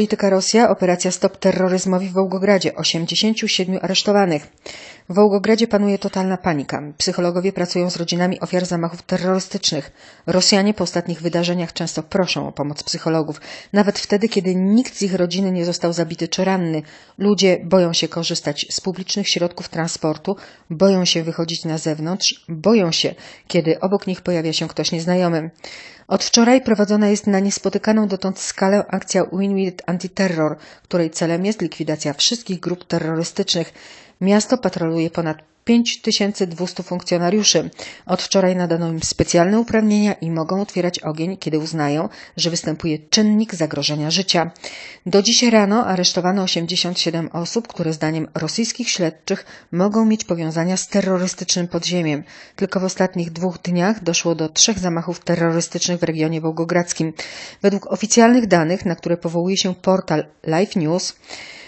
polityka Rosja, operacja Stop Terroryzmowi w Wołgogradzie, 87 aresztowanych. W Wołgogradzie panuje totalna panika. Psychologowie pracują z rodzinami ofiar zamachów terrorystycznych. Rosjanie po ostatnich wydarzeniach często proszą o pomoc psychologów, nawet wtedy, kiedy nikt z ich rodziny nie został zabity czy ranny. Ludzie boją się korzystać z publicznych środków transportu, boją się wychodzić na zewnątrz, boją się, kiedy obok nich pojawia się ktoś nieznajomy. Od wczoraj prowadzona jest na niespotykaną dotąd skalę akcja Win-Win Anti-Terror, której celem jest likwidacja wszystkich grup terrorystycznych. Miasto patroluje ponad 5200 funkcjonariuszy. Od wczoraj nadano im specjalne uprawnienia i mogą otwierać ogień, kiedy uznają, że występuje czynnik zagrożenia życia. Do dziś rano aresztowano 87 osób, które zdaniem rosyjskich śledczych mogą mieć powiązania z terrorystycznym podziemiem. Tylko w ostatnich dwóch dniach doszło do trzech zamachów terrorystycznych w regionie wołgogradzkim. Według oficjalnych danych, na które powołuje się portal Live News,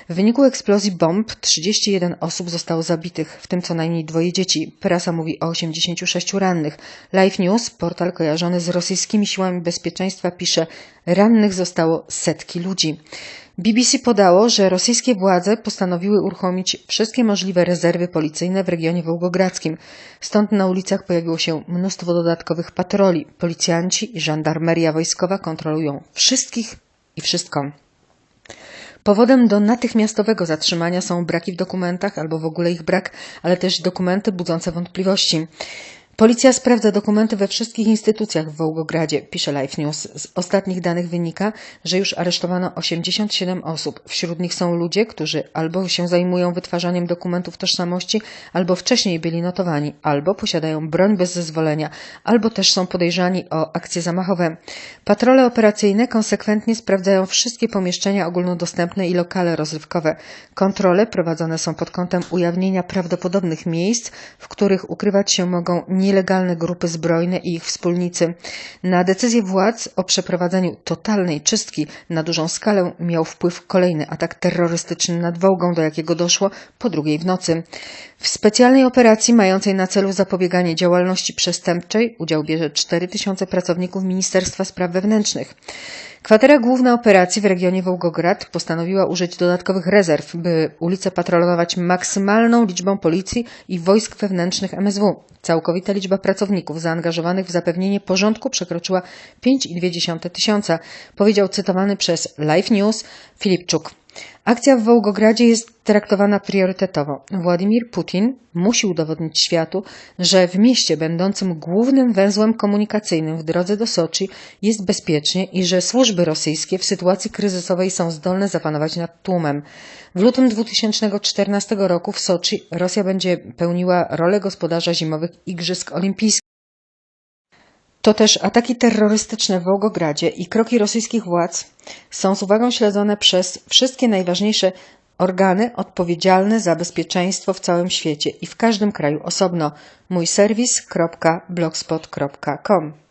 w wyniku eksplozji bomb 31 osób zostało zabitych, w tym co najmniej dwoje dzieci. Prasa mówi o 86 rannych. Live News, portal kojarzony z rosyjskimi siłami bezpieczeństwa, pisze, rannych zostało setki ludzi. BBC podało, że rosyjskie władze postanowiły uruchomić wszystkie możliwe rezerwy policyjne w regionie wołgogradzkim. Stąd na ulicach pojawiło się mnóstwo dodatkowych patroli. Policjanci i żandarmeria wojskowa kontrolują wszystkich i wszystko. Powodem do natychmiastowego zatrzymania są braki w dokumentach albo w ogóle ich brak, ale też dokumenty budzące wątpliwości. Policja sprawdza dokumenty we wszystkich instytucjach w Wołgogradzie, pisze Life News. Z ostatnich danych wynika, że już aresztowano 87 osób. Wśród nich są ludzie, którzy albo się zajmują wytwarzaniem dokumentów tożsamości, albo wcześniej byli notowani, albo posiadają broń bez zezwolenia, albo też są podejrzani o akcje zamachowe. Patrole operacyjne konsekwentnie sprawdzają wszystkie pomieszczenia ogólnodostępne i lokale rozrywkowe. Kontrole prowadzone są pod kątem ujawnienia prawdopodobnych miejsc, w których ukrywać się mogą nielegalne grupy zbrojne i ich wspólnicy. Na decyzję władz o przeprowadzeniu totalnej czystki na dużą skalę miał wpływ kolejny atak terrorystyczny nad Wołgą, do jakiego doszło po drugiej w nocy. W specjalnej operacji mającej na celu zapobieganie działalności przestępczej udział bierze 4000 pracowników Ministerstwa Spraw Wewnętrznych. Kwatera Główna Operacji w regionie Wołgograd postanowiła użyć dodatkowych rezerw, by ulice patrolować maksymalną liczbą policji i wojsk wewnętrznych MSW. Całkowita liczba pracowników zaangażowanych w zapewnienie porządku przekroczyła 5,2 tysiąca, powiedział cytowany przez Live News Filipczuk. Akcja w Wołgogradzie jest traktowana priorytetowo. Władimir Putin musi udowodnić światu, że w mieście będącym głównym węzłem komunikacyjnym w drodze do Soczi jest bezpiecznie i że służby rosyjskie w sytuacji kryzysowej są zdolne zapanować nad tłumem. W lutym 2014 roku w Soczi Rosja będzie pełniła rolę gospodarza zimowych Igrzysk Olimpijskich. To też ataki terrorystyczne w Wołgogradzie i kroki rosyjskich władz są z uwagą śledzone przez wszystkie najważniejsze organy odpowiedzialne za bezpieczeństwo w całym świecie i w każdym kraju osobno. Mój serwis.blogspot.com